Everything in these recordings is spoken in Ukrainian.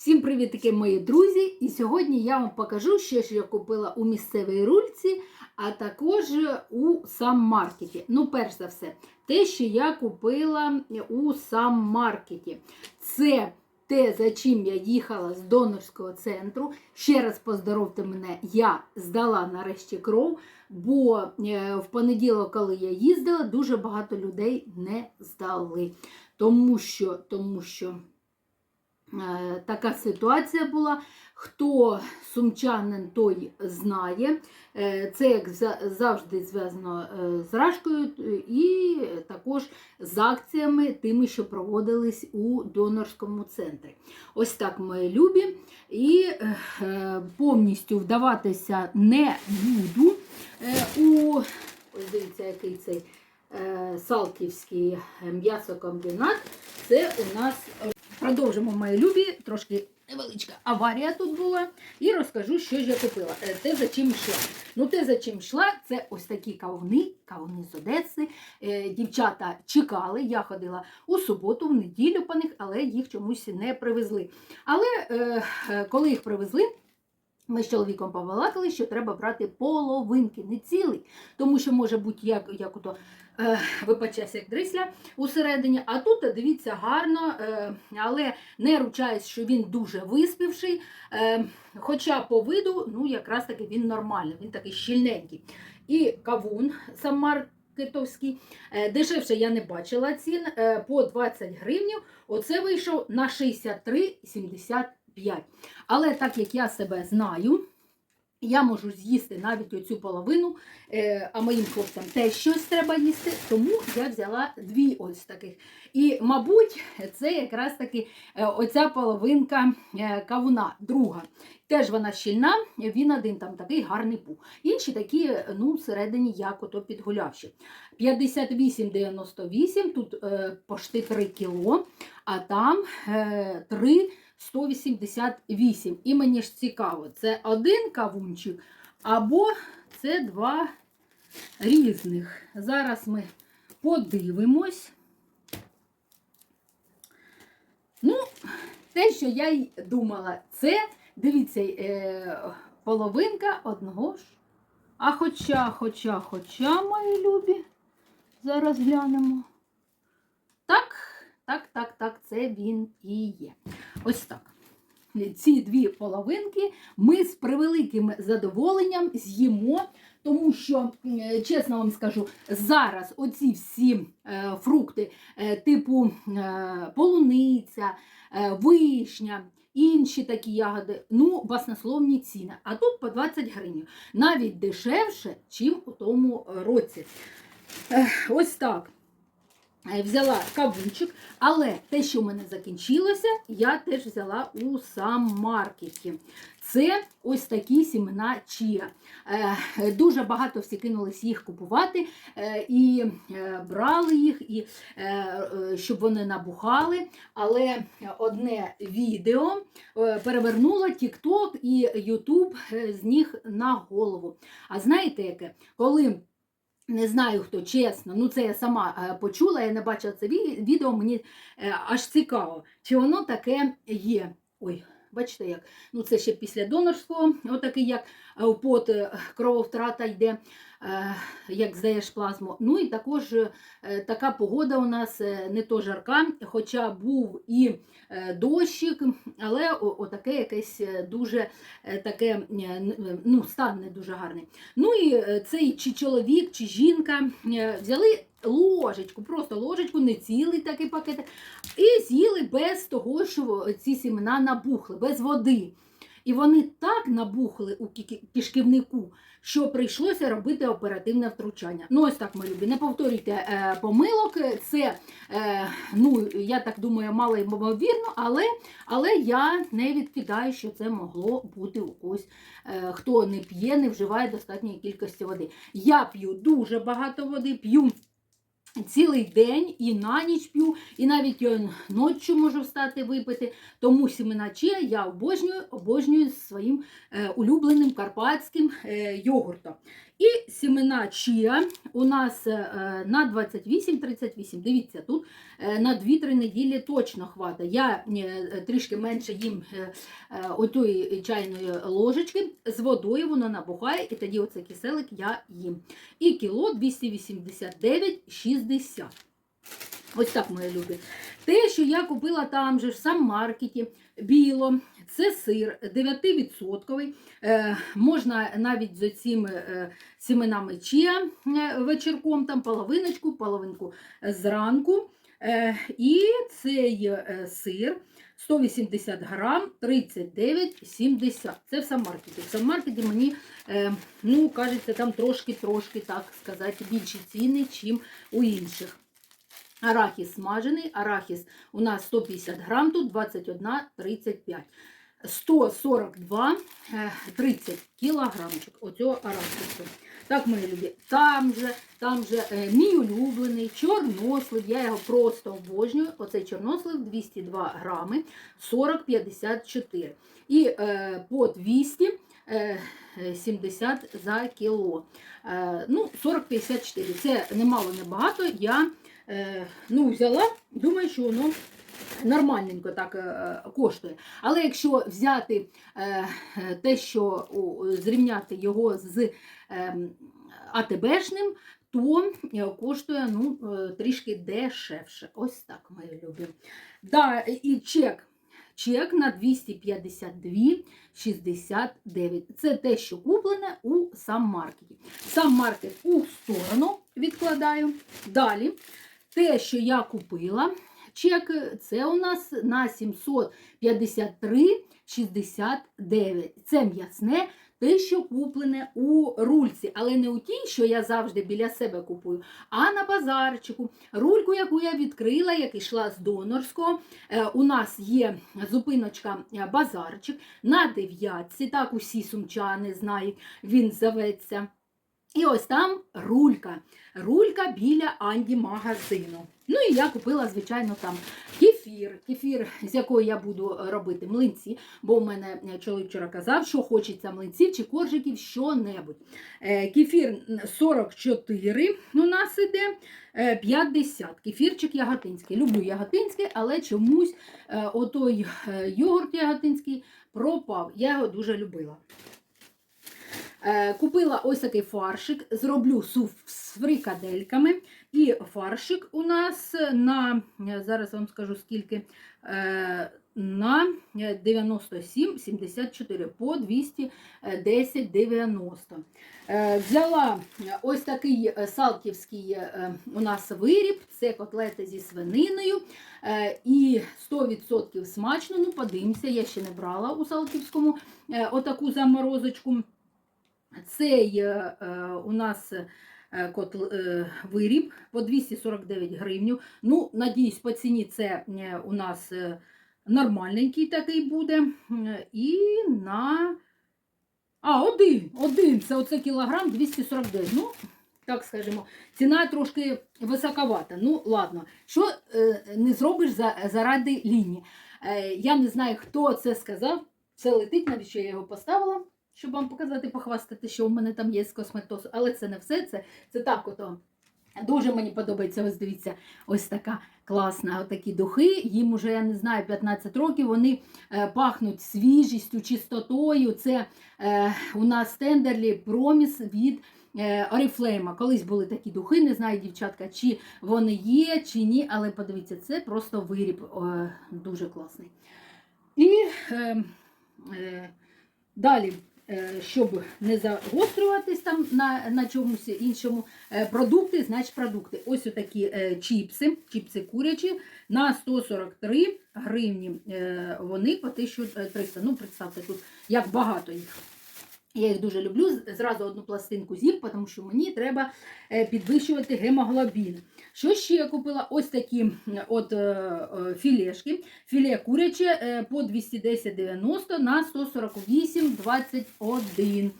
Всім привітки, мої друзі! І сьогодні я вам покажу, що я купила у місцевій рульці, а також у сам-маркеті. Ну, перш за все, те, що я купила у сам-маркеті. Це те, за чим я їхала з донорського центру. Ще раз поздоровте мене, я здала нарешті кров, бо е, в понеділок, коли я їздила, дуже багато людей не здали. Тому що, тому що така ситуація була. Хто сумчанин, той знає. Е, Це як завжди зв'язано е, з Рашкою е, і також з акціями, тими, що проводились у донорському центрі. Ось так, мої любі. І е, повністю вдаватися не буду е, у ось дивіться, який цей е, Салтівський м'ясокомбінат. Це у нас е, Продовжимо мої любі, трошки невеличка аварія тут була. І розкажу, що ж я купила. Е, Те, за чим йшла. Ну, те, за чим йшла, це ось такі кавуни, кавуни з Одеси. Е, Дівчата чекали, я ходила у суботу, в неділю по них, але їх чомусь не привезли. Але е, коли їх привезли, ми з чоловіком побалакали, що треба брати половинки, не цілий, тому що може бути як, як ото, е, вибачайся, як дрисля усередині. А тут, дивіться, гарно, е, але не ручаюсь, що він дуже виспівший. Е, хоча по виду, ну якраз таки він нормальний, він такий щільненький. І кавун сам маркетовський. Е, дешевше я не бачила цін, е, по 20 гривнів. Оце вийшов на 63,75. Але так як я себе знаю, я можу з'їсти навіть оцю половину, е, а моїм хлопцям теж щось треба їсти, тому я взяла дві ось таких. І, мабуть, це якраз таки е, оця половинка е, кавуна, друга. Теж вона щільна, він один там такий гарний пух. Інші такі, ну, всередині як ото підгулявші. 58,98, тут е, пошти 3 кіло, а там е, 3 188. І мені ж цікаво, це один кавунчик або це два різних. Зараз ми подивимось. Ну, те, що я й думала, це, дивіться, е, половинка одного ж. А хоча, хоча, хоча, мої любі, зараз глянемо. Так, так, так, так, це він і є. Ось так. Ці дві половинки ми з превеликим задоволенням з'їмо, тому що, чесно вам скажу, зараз оці всі е, фрукти, е, типу е, полуниця, вишня, інші такі ягоди, ну, баснословні ціни. А тут по 20 гривень. Навіть дешевше, ніж у тому році. Ось так. Е, Взяла кавунчик, але те, що в мене закінчилося, я теж взяла у сам-маркеті. Це ось такі сімена чія. Е, Дуже багато всі кинулись їх купувати е, і брали їх, і, щоб вони набухали. Але одне відео перевернуло TikTok і YouTube з них на голову. А знаєте яке? Коли не знаю хто чесно, ну це я сама е, почула, я не бачила це відео, мені е, аж цікаво, чи воно таке є. Ой, бачите як? Ну це ще після донорського, отакий як е, пот крововтрата йде, як здаєш плазму. Ну і також е, така погода у нас е, не то жарка, хоча був і е, дощик, але отаке якесь е, дуже е, таке, е, ну, стан не дуже гарний. Ну і е, цей чи чоловік, чи жінка е, взяли ложечку, просто ложечку, не цілий такий пакет, і з'їли без того, що ці сімена набухли, без води. І вони так набухли у кі- кишківнику, що прийшлося робити оперативне втручання. Ну, ось так, мої любі, не повторюйте е, помилок. Це, е, ну, я так думаю, мало ймовірно, але, але я не відкидаю, що це могло бути у когось е, хто не п'є, не вживає достатньої кількості води. Я п'ю дуже багато води, п'ю цілий день і на ніч п'ю, і навіть е, ночі можу встати випити. Тому сімена чия я обожнюю, обожнюю своїм е, улюбленим карпатським е, йогуртом. І сімена чія у нас е, на 28-38. Дивіться, тут е, на 2-3 неділі точно хватить. Я е, трішки менше їм отої чайної ложечки з водою, воно набухає, і тоді оцей киселик я їм. І кіло 289,60. Ось так, мої любі. Те, що я купила там же в саммаркеті, біло, це сир 9%. Е, можна навіть з цими е, сіменами чия е, вечірком, там половиночку, половинку зранку. І цей сир 180 грам 39,70. Це в саммаркеті. В саммаркеті мені, ну, кажеться, там трошки-трошки, так сказати, більші ціни, чим у інших. Арахіс смажений, арахіс у нас 150 грам, тут 21,35. 142, е, 30 кілограмчик оцього арахісу. Так, мої любі, там же, там же е, мій улюблений чорнослив, я його просто обожнюю. Оцей чорнослив 202 грами, 40,54. І е, по 200 е, 70 за кіло. Е, ну, 40,54. Це немало, не багато. Я е, ну, взяла, думаю, що воно нормальненько так е, коштує. Але якщо взяти е, е, те, що зрівняти його з е, АТБшним, то е, коштує ну, е, трішки дешевше. Ось так, мої любі. Да, і чек. Чек на 252,69. Це те, що куплене у сам маркеті. Сам маркет у сторону відкладаю. Далі, те, що я купила, чек, це у нас на 753,69. Це м'ясне, те, що куплене у рульці, але не у тій, що я завжди біля себе купую, а на базарчику. Рульку, яку я відкрила, як йшла з донорського. Е, У нас є зупиночка е, базарчик на дев'ятці, так усі сумчани знають, він зоветься. І ось там рулька. Рулька біля Анді магазину. Ну і я купила, звичайно, там кефір, кефір, з якої я буду робити млинці, бо у мене чоловік вчора казав, що хочеться млинців чи коржиків, що-небудь. Е, Кефір 44 у нас іде. е, 50. Кефірчик яготинський. Люблю яготинський, але чомусь е, отой е, йогурт яготинський пропав. Я його дуже любила. Е, Купила ось такий фаршик, зроблю суп з фрикадельками. І фаршик у нас на, зараз вам скажу скільки, е, на 97,74 по 210,90. Е, Взяла ось такий салтівський е, у нас виріб, це котлети зі свининою. І 100% смачно, ну подивимося, я ще не брала у Салтівському е, отаку заморозочку. Цей е, е, у нас е, котл, виріб по 249 гривнів. Ну, надіюсь, по ціні це у нас нормальненький такий буде. І на. А, один, один. Це оце кілограм 249. Ну, так скажемо, ціна трошки високовата. Ну, ладно. Що не зробиш за, заради лінії? Я не знаю, хто це сказав. Це летить, навіщо я його поставила, щоб вам показати, похвастати, що у мене там є з косметосу. Але це не все. Це, це так ото. Дуже мені подобається, ось дивіться, ось така класна, такі духи. Їм уже, я не знаю, 15 років. Вони е, пахнуть свіжістю, чистотою. Це е, у нас тендерлі проміс від е, Oriflame. Колись були такі духи, не знаю, дівчатка, чи вони є, чи ні, але подивіться, це просто виріб е, дуже класний. І е, е, далі. Е, Щоб не загострюватись там на, на чомусь іншому, е, продукти, значить продукти. Ось отакі е, чіпси, чіпси курячі на 143 гривні. Вони по 1300. Ну, представте, тут як багато їх. Я їх дуже люблю. Зразу одну пластинку з'їм, тому що мені треба е, підвищувати гемоглобін. Що ще я купила? Ось такі от е, е, філешки. Філе куряче по 210,90 на 148,21.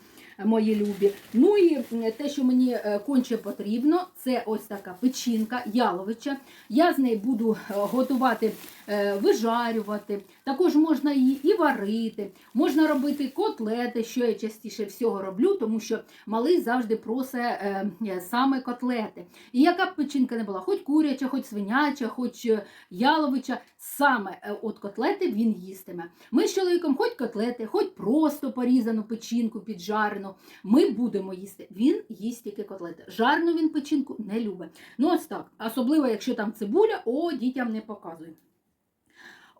Мої любі. Ну і те, що мені конче потрібно, це ось така печінка яловича. Я з неї буду готувати, вижарювати, Також можна її і варити, можна робити котлети, що я частіше всього роблю, тому що малий завжди просить е, е, саме котлети. І яка б печінка не була, хоч куряча, хоч свиняча, хоч е, яловича, саме е, от котлети він їстиме. Ми з чоловіком хоч котлети, хоч просто порізану печінку піджарену, ми будемо їсти. Він їсть тільки котлети. Жарну він печінку не любить. Ну ось так. Особливо, якщо там цибуля, о, дітям не показує.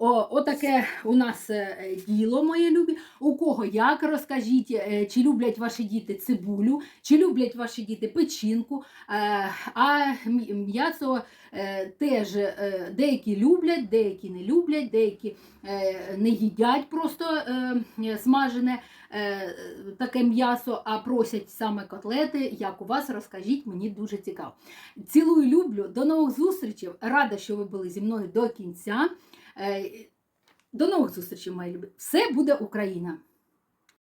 О, отаке у нас е, діло, мої любі. У кого як розкажіть, е, чи люблять ваші діти цибулю, чи люблять ваші діти печінку. Е, А м'ясо теж деякі люблять, деякі не люблять, деякі не їдять просто смажене таке м'ясо, а просять саме котлети. Як у вас розкажіть, мені дуже цікаво. Цілую, люблю. До нових зустрічей. Рада, що ви були зі мною до кінця. Е, До нових зустрічей, мої любі. Все буде Україна!